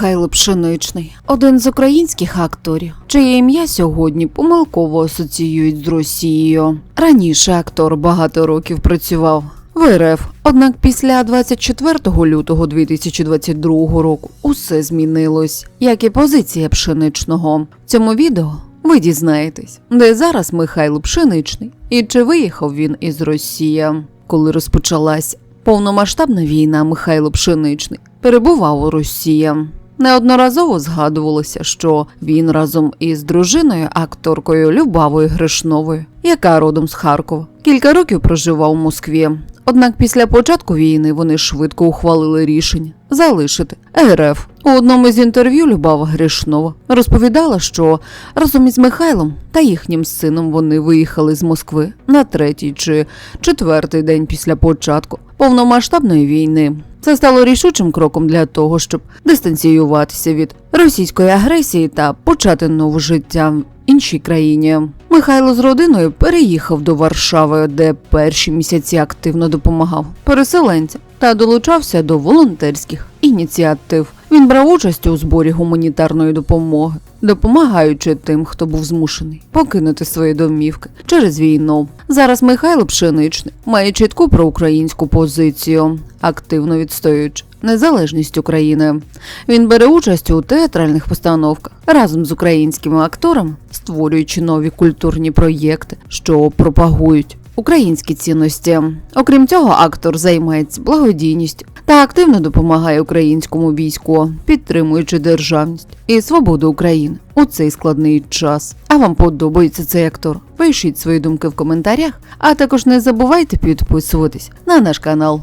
Михайло Пшеничний, один з українських акторів, чиє ім'я сьогодні помилково асоціюють з Росією. Раніше актор багато років працював в РФ, однак після 24 лютого 2022 року усе змінилось, як і позиція пшеничного. В цьому відео ви дізнаєтесь, де зараз Михайло Пшеничний і чи виїхав він із Росії. Коли розпочалась повномасштабна війна, Михайло Пшеничний перебував у Росії. Неодноразово згадувалося, що він разом із дружиною, акторкою Любавою Гришновою, яка родом з Харкова, кілька років проживав у Москві. Однак після початку війни вони швидко ухвалили рішення залишити РФ. У одному з інтерв'ю Любава Гришнова розповідала, що разом із Михайлом та їхнім сином вони виїхали з Москви на третій чи четвертий день після початку повномасштабної війни. Це стало рішучим кроком для того, щоб дистанціюватися від російської агресії та почати нове життя в іншій країні. Михайло з родиною переїхав до Варшави, де перші місяці активно допомагав переселенцям та долучався до волонтерських ініціатив. Він брав участь у зборі гуманітарної допомоги, допомагаючи тим, хто був змушений покинути свої домівки через війну. Зараз Михайло Пшеничний має чітку проукраїнську позицію, активно відстоюючи незалежність України. Він бере участь у театральних постановках разом з українськими акторами, створюючи нові культурні проєкти, що пропагують українські цінності. Окрім цього, актор займається благодійністю та активно допомагає українському війську, підтримуючи державність і свободу України у цей складний час. А вам подобається цей актор? Пишіть свої думки в коментарях, а також не забувайте підписуватись на наш канал.